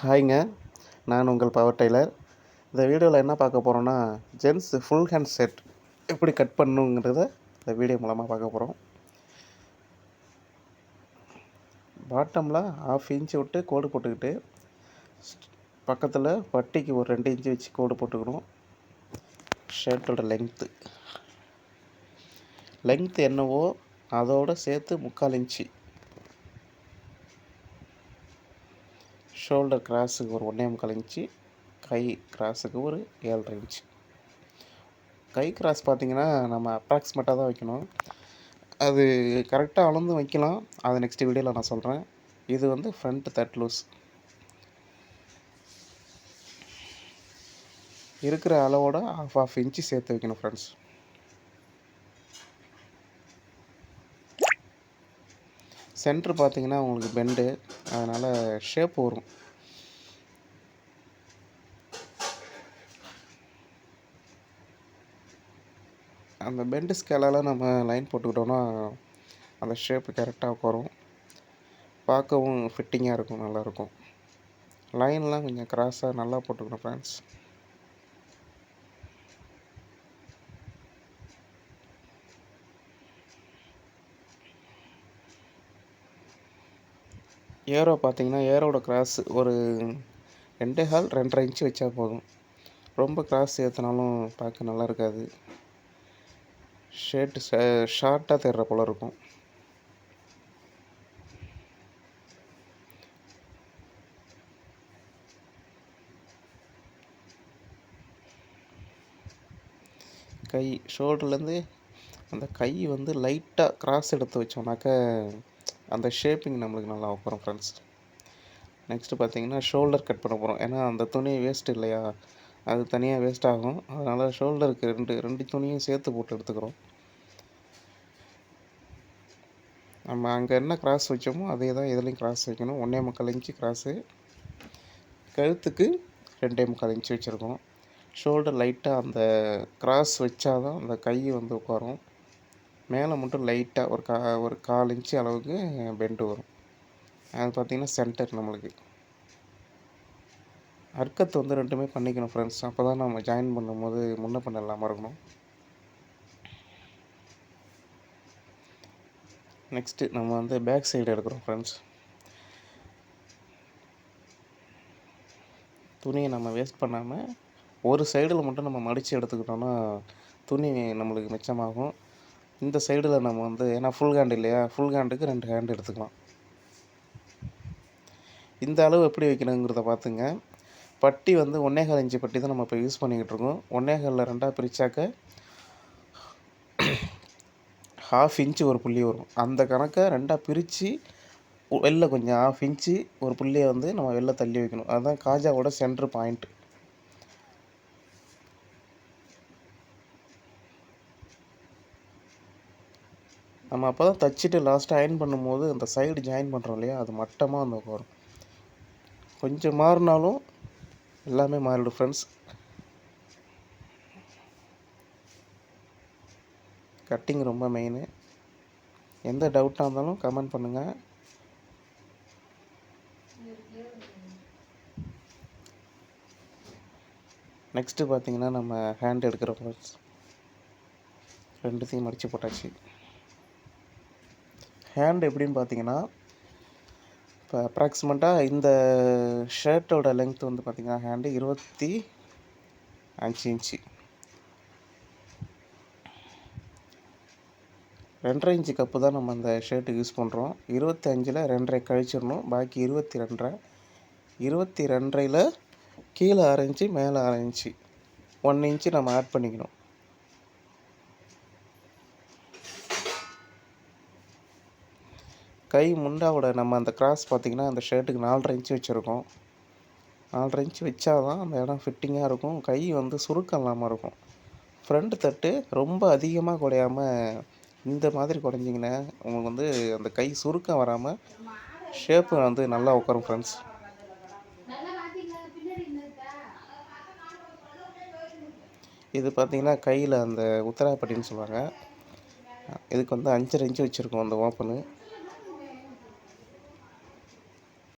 ஹாய்ங்க நான் உங்கள் power Taylor. இந்த வீடியோவில் என்ன பார்க்க போகிறோன்னா ஜென்ஸ் ஃபுல் ஹேண்ட் செட் எப்படி கட் பண்ணுங்கிறத இந்த வீடியோ மூலமாக பார்க்க போகிறோம் பாட்டமில் ஆஃப் இன்ச்சு விட்டு கோடு போட்டுக்கிட்டு பக்கத்தில் பட்டிக்கு ஒரு ரெண்டு இன்ச்சு வச்சு கோடு போட்டுக்கணும். ஷர்ட்டோட லெங்க்த்து லெங்க்த் என்னவோ அதோடு சேர்த்து முக்கால் இன்ச்சு ஷோல்டர் கிராஸுக்கு ஒரு ஒன்றே முக்கால் இன்ச்சு கை கிராஸுக்கு ஒரு ஏழரை இன்ச்சு கை கிராஸ் பார்த்திங்கன்னா நம்ம அப்ராக்சிமேட்டாக தான் வைக்கணும். அது கரெக்டாக அளந்து வைக்கலாம். அது நெக்ஸ்ட் வீடியோவில் நான் சொல்கிறேன் இது வந்து ஃப்ரண்ட் தட் லூஸ் இருக்கிற அளவோட ஆஃப் ஆஃப் இன்ச்சு சேர்த்து வைக்கணும் ஃப்ரெண்ட்ஸ் சென்ட்ரு பார்த்தீங்கன்னா உங்களுக்கு பெண்டு அதனால் ஷேப் வரும். அந்த பெண்டு ஸ்கேலால் நம்ம லைன் போட்டுக்கிட்டோன்னா அந்த ஷேப்பு கரெக்டாக வரும். பார்க்கவும் ஃபிட்டிங்காக இருக்கும் நல்லாயிருக்கும் லைன்லாம் கொஞ்சம் கிராஸாக நல்லா போட்டுக்கணும் ஃப்ரெண்ட்ஸ் ஏரோ பார்த்தீங்கன்னா ஏரோட கிராஸ் ஒரு ரெண்டே ஹால் ரெண்டரை இன்ச்சு வச்சா போதும். ரொம்ப கிராஸ் ஏற்றினாலும் பார்க்க நல்லா இருக்காது. ஷேர்ட்டு ஷார்ட்டாக தேடுற போல் இருக்கும். கை ஷோல்டர்லேருந்து அந்த கை வந்து லைட்டாக கிராஸ் எடுத்து வச்சோம்னாக்க அந்த ஷேப்பிங் நம்மளுக்கு நல்லா உட்காரும் ஃப்ரெண்ட்ஸ் நெக்ஸ்ட்டு பார்த்தீங்கன்னா ஷோல்டர் கட் பண்ண போகிறோம் ஏன்னா அந்த துணி வேஸ்ட் இல்லையா? அது தனியாக வேஸ்ட் ஆகும். அதனால் ஷோல்டருக்கு ரெண்டு ரெண்டு துணியும் சேர்த்து போட்டு எடுத்துக்கிறோம். நம்ம அங்கே என்ன கிராஸ் வச்சோமோ அதே தான் இதுலேயும் கிராஸ் வைக்கணும். ஒன்றே முக்கால் இன்ச்சு கிராஸு கழுத்துக்கு ரெண்டே முக்கால் இன்ச்சு வச்சுருக்கோம். ஷோல்டர் லைட்டாக அந்த கிராஸ் வச்சாதான் அந்த கை வந்து உட்காரும். மேலே மட்டும் லைட்டாக ஒரு கா ஒரு கால் இன்ச்சு அளவுக்கு பெண்டு வரும். அது பார்த்திங்கன்னா சென்டர் நம்மளுக்கு. அர்க்கத்தை வந்து ரெண்டுமே பண்ணிக்கணும் ஃப்ரெண்ட்ஸ் அப்போ தான் நம்ம ஜாயின் பண்ணும்போது முன்ன பண்ண இல்லாமல் இருக்கணும். நெக்ஸ்ட்டு நம்ம வந்து பேக் சைடு எடுக்கிறோம் ஃப்ரெண்ட்ஸ் துணியை நம்ம வேஸ்ட் பண்ணாமல் ஒரு சைடில் மட்டும் நம்ம மடித்து எடுத்துக்கிட்டோன்னா துணி நம்மளுக்கு மிச்சமாகும். இந்த சைடில் நம்ம வந்து ஏன்னா ஃபுல் ஹேண்ட் இல்லையா? ஃபுல் ஹேண்டுக்கு ரெண்டு ஹேண்டு எடுத்துக்கலாம். இந்த அளவு எப்படி வைக்கணுங்கிறத பார்த்துங்க பட்டி வந்து ஒன்னேகால் இன்ச்சு பட்டி தான் நம்ம இப்போ யூஸ் பண்ணிக்கிட்டு இருக்கோம். ஒன்னேகாலில் ரெண்டாக பிரித்தாக்க ஹாஃப் இன்ச்சு ஒரு புள்ளி வரும். அந்த கணக்கை ரெண்டாக பிரித்து வெளில கொஞ்சம் ஹாஃப் இன்ச்சு ஒரு புள்ளியை வந்து நம்ம வெளில தள்ளி வைக்கணும். அதுதான் காஜாவோட சென்ட்ரு பாயிண்ட்டு நம்ம அப்போ தான் தைச்சிட்டு லாஸ்ட்டாக அயன் பண்ணும்போது அந்த சைடு ஜாயின் பண்ணுறோம் இல்லையா? அது மட்டமாக அந்த வரும் கொஞ்சம் மாறினாலும் எல்லாமே மாறிடும் ஃப்ரெண்ட்ஸ் கட்டிங் ரொம்ப மெயினு எந்த டவுட்டாக இருந்தாலும் கமெண்ட் பண்ணுங்கள் நெக்ஸ்ட்டு பார்த்தீங்கன்னா நம்ம ஹேண்ட் எடுக்கிற ஃப்ரெண்ட்ஸ் ரெண்டுத்தையும் மடித்து போட்டாச்சு. ஹேண்ட் எப்படின்னு பார்த்தீங்கன்னா இப்போ அப்ராக்சிமேட்டாக இந்த ஷர்ட்டோட லென்த் வந்து பார்த்திங்கன்னா ஹேண்டு இருபத்தி அஞ்சு இன்ச்சு. ரெண்டரை இன்ச்சு கப்பு தான் நம்ம அந்த ஷர்ட்டு யூஸ் பண்ணுறோம் இருபத்தி அஞ்சில் ரெண்டரை கழிச்சிடணும். பாக்கி இருபத்தி ரெண்டரை. இருபத்தி ரெண்டரையில் கீழே ஆரஞ்சு மேலே ஆரஞ்சு ஒன் இன்ச்சு நம்ம ஆட் பண்ணிக்கணும். கை முண்டாவோட நம்ம அந்த கிராஸ் பார்த்திங்கன்னா அந்த ஷர்ட்டுக்கு நாலரை இன்ச்சு வச்சுருக்கோம். நாலரை இன்ச்சு வச்சா தான் அந்த இடம் ஃபிட்டிங்காக இருக்கும். கை வந்து சுருக்கம் இல்லாமல் இருக்கும். ஃப்ரண்ட் தட்டு ரொம்ப அதிகமாக குடையாமல் இந்த மாதிரி குறைஞ்சிங்கன்னா உங்களுக்கு வந்து அந்த கை சுருக்கம் வராமல் ஷேப்பு வந்து நல்லா உட்காரும் ஃப்ரெண்ட்ஸ் இது பார்த்திங்கன்னா கையில் அந்த உத்தராப்பட்டின்னு சொல்லுவாங்க. இதுக்கு வந்து அஞ்சரை இன்ச்சு வச்சுருக்கோம் அந்த ஓப்பனு